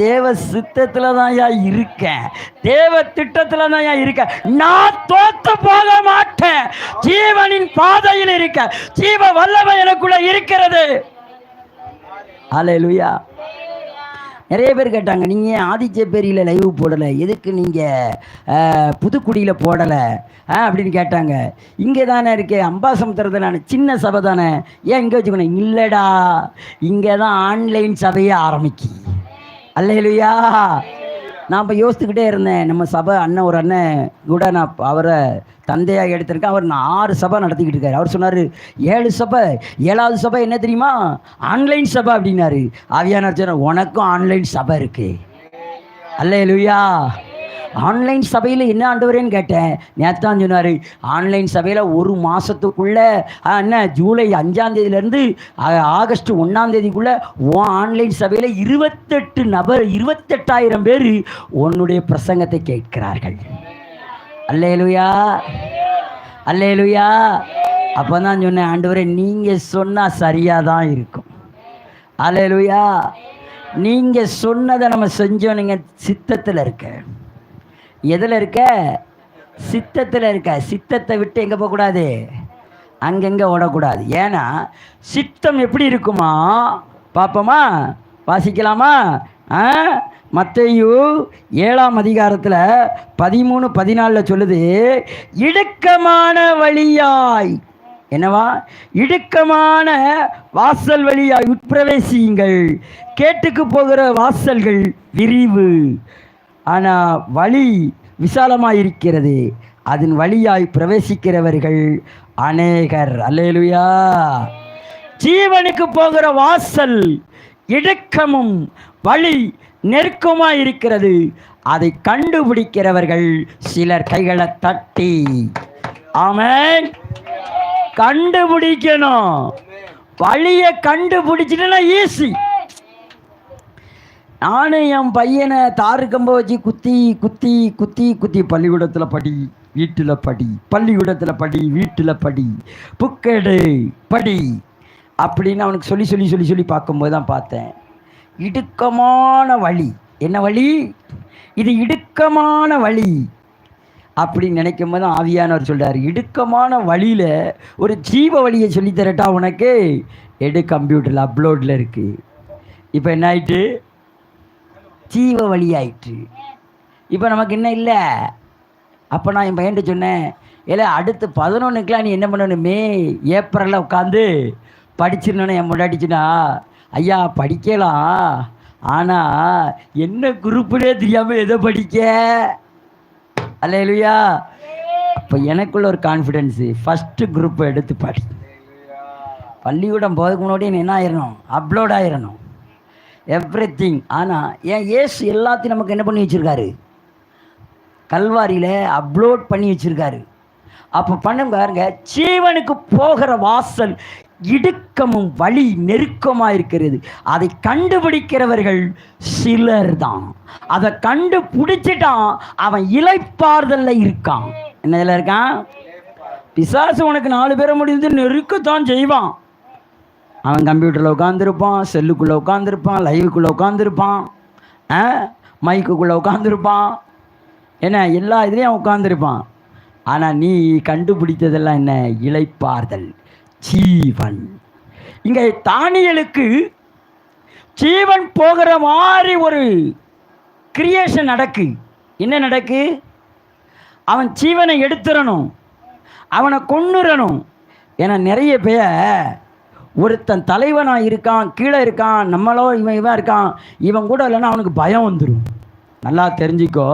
தேவ சித்தத்துல தான் யா இருக்கேன். தேவ திட்டத்துல தான் யா இருக்கேன். நான் தோத்து போக மாட்டேன். ஜீவனின் பாதையில் இருக்க ஜீவ வல்லமை எனக்குள்ள இருக்கிறது. அலையலுயா நிறைய பேர் கேட்டாங்க நீங்கள் ஆதிச்சேப்பேரியில் லைவ் போடலை? எதுக்கு நீங்கள் புதுக்குடியில் போடலை? அப்படின்னு கேட்டாங்க. இங்கே தானே இருக்கே அம்பாசமுத்திரத்தில் நான் சின்ன சபை தானே. ஏன் இங்கே வச்சுக்கணும்? இல்லைடா. இங்கே தான் ஆன்லைன் சபையை ஆரம்பிக்கி அல்லையிலுயா நான் இப்போ யோசித்துக்கிட்டே இருந்தேன். நம்ம சபை அண்ணன் ஒரு அண்ணன் கூட நான் அவரை தந்தையாக எடுத்திருக்கேன். அவர் நான் ஆறு சபை நடத்திக்கிட்டு இருக்காரு. அவர் சொன்னார் ஏழு சபை ஏழாவது சபை என்ன தெரியுமா? ஆன்லைன் சபை அப்படின்னாரு. ஆவியானவர் சொன்னார் உனக்கும் ஆன்லைன் சபை இருக்கு. அல்லையிலுயா ஆன்லைன் சபையில் என்ன ஆண்டவரேன்னு கேட்டேன். நேத்தான் சொன்னார் ஆன்லைன் சபையில் ஒரு மாதத்துக்குள்ளே என்ன ஜூலை அஞ்சாந்தேதியிலேருந்து ஆகஸ்ட் ஒன்றாந்தேதிக்குள்ளே ஆன்லைன் சபையில் இருபத்தெட்டு நபர் இருபத்தெட்டாயிரம் பேர் உன்னுடைய பிரசங்கத்தை கேட்கிறார்கள். அல்லேலுயா. அல்லேலுயா. அப்போ தான் சொன்னேன் ஆண்டவரே நீங்கள் சொன்னால் சரியாக தான் இருக்கும். அல்லேலுயா. நீங்கள் சொன்னதை நம்ம செஞ்சோம் நீங்கள் சித்தத்தில் இருக்க. எதில் இருக்க? சித்தத்தில் இருக்க. சித்தத்தை விட்டு எங்கே போகக்கூடாது? அங்கங்கே ஓடக்கூடாது. ஏன்னா சித்தம் எப்படி இருக்குமா? பார்ப்போமா வாசிக்கலாமா? ஆ? மத்தையு ஏழாம் அதிகாரத்தில் பதிமூணு பதினாலில் சொல்லுது இடுக்கமான வழியாய். என்னவா? இடுக்கமான வாசல் வழியாய் உட்பிரவேசியுங்கள். கேட்டுக்கு போகிற வாசல்கள் விரிவு. ஆனால் வழி விசாலமாக இருக்கிறது அதன் வழியாய் பிரவேசிக்கிறவர்கள் அநேகர். அல்லேலுயா. ஜீவனுக்கு போகிற வாசல் இடுக்கமும் வழி நெருக்கமாக இருக்கிறது அதை கண்டுபிடிக்கிறவர்கள் சிலர் கைகளை தட்டி. ஆமென். கண்டுபிடிக்கணும். வழியை கண்டுபிடிச்சிட்டுன்னா ஈஸி. நானும் என் பையனை தாறு கம்ப வச்சு குத்தி குத்தி குத்தி குத்தி பள்ளிக்கூடத்தில் படி வீட்டில் படி பள்ளிக்கூடத்தில் படி வீட்டில் படி புக்கெடு படி அப்படின்னு அவனுக்கு சொல்லி சொல்லி சொல்லி சொல்லி பார்க்கும்போது தான் பார்த்தேன். இடுக்கமான வழி. என்ன வழி? இது இடுக்கமான வழி அப்படின்னு நினைக்கும் போது ஆவியானவர் சொல்கிறார் இடுக்கமான வழியில் ஒரு ஜீவ வழியை சொல்லித்தரட்டா உனக்கு. எடு கம்ப்யூட்டரில் அப்லோடில் இருக்குது இப்போ என்ன ஆயிட்டு? ஜீவ வழி ஆயிற்று இப்போ நமக்கு என்ன இல்லை? அப்போ நான் என் பையன்ட்டு சொன்னேன் இல்லை அடுத்து பதினொன்றுக்கெலாம் நீ என்ன பண்ணணும்? மே ஏப்ரலில் உட்காந்து படிச்சிருந்தோன்னு என் முன்னாடிச்சுனா ஐயா படிக்கலாம். ஆனால் என்ன குரூப்புனே தெரியாமல் எதை படிக்க? அல்லையா அப்போ எனக்குள்ள ஒரு கான்ஃபிடென்ஸு ஃபஸ்ட்டு குரூப்பை எடுத்து படி. பள்ளிக்கூடம் போகிறதுக்கு முன்னாடி நீ என்ன ஆயிடணும் அப்லோட் ஆயிடணும் எவ்ரி திங் ஆனால் ஏன் ஏசு எல்லாத்தையும் நமக்கு என்ன பண்ணி வச்சுருக்காரு? கல்வாரியில் அப்லோட் பண்ணி வச்சுருக்காரு. அப்போ பண்ணுங்க பாருங்க ஜீவனுக்கு போகிற வாசல் இடுக்கமும் வழி நெருக்கமாக இருக்கிறது. அதை கண்டுபிடிக்கிறவர்கள் சிலர் தான் அதை கண்டுபிடிச்சிட்டான் அவன் இலைப்பாறுதல்ல இருக்கான். என்னதில் இருக்கான்? பிசாசு உனக்கு நாலு பேரை முடிந்து நெருக்கத்தான் செய்வான். அவன் கம்ப்யூட்டரில் உட்காந்துருப்பான் செல்லுக்குள்ளே உட்காந்துருப்பான் லைவுக்குள்ளே உட்காந்துருப்பான் ஆ? மைக்குக்குள்ளே உட்காந்துருப்பான் என்ன எல்லா இதுலேயும் உட்காந்துருப்பான் ஆனால் நீ கண்டுபிடித்ததெல்லாம் என்ன? இழைப்பார்தல் ஜீவன். இங்கே தானியலுக்கு ஜீவன் போகிற மாதிரி ஒரு கிரியேஷன் நடக்கு. என்ன நடக்கு? அவன் ஜீவனை எடுத்துடணும் அவனை கொன்னுறணும். ஏன்னா நிறைய பேர் ஒருத்தன் தலைவனாக இருக்கான் கீழே இருக்கான் நம்மளோ இவன் இவன் இருக்கான் இவன் கூட இல்லைன்னா அவனுக்கு பயம் வந்துடும் நல்லா தெரிஞ்சுக்கோ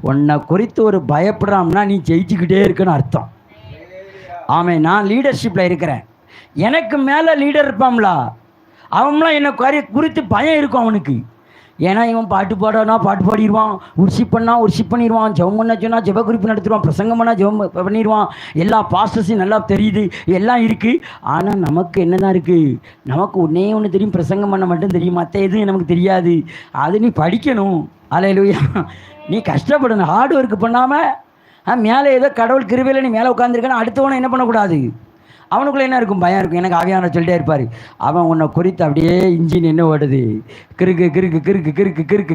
உன்னை குறித்து ஒரு பயப்படுறான்னா நீ ஜெயிச்சுக்கிட்டே இருக்குன்னு அர்த்தம். ஆமே நான் லீடர்ஷிப்பில் இருக்கிறேன். எனக்கு மேலே லீடர் இருப்பான்ல அவன்லாம் என்னை கறி குறித்து பயம் இருக்கும் அவனுக்கு. ஏன்னா இவன் பாட்டு பாடனா பாட்டு பாடிடுவான். உர்ஷிப் பண்ணா உர்ஷிப் பண்ணிடுவான். ஜெபம் பண்ண சொன்னால் ஜெப குறிப்பு நடத்திடுவான். பிரசங்கம் பண்ணால் ஜெபம் பண்ணிடுவான். எல்லா பாஸ்டர்ஸும் நல்லா தெரியுது. எல்லாம் இருக்குது ஆனால் நமக்கு என்ன தான் இருக்குது நமக்கு ஒன்றே ஒன்று தெரியும். பிரசங்கம் பண்ண மட்டும் தெரியும். மற்ற எதுவும் நமக்கு தெரியாது. அது நீ படிக்கணும். அலையிலுயா நீ கஷ்டப்படணும். ஹார்ட் ஒர்க் பண்ணாமல் மேலே ஏதோ கடவுள் கிருவியில் நீ மேலே உட்காந்துருக்கனா அடுத்தவனை என்ன பண்ணக்கூடாது? அவனுக்குள்ள என்ன இருக்கும்? பயம் இருக்கும். எனக்கு ஆவியான சொல்லிட்டே இருப்பார். அவன் உன்னை குறித்து அப்படியே இன்ஜின் என்ன ஓடுது. கிறுக்கு கிறுக்கு கிறுக்கு கிறுக்கு கிறுக்கு.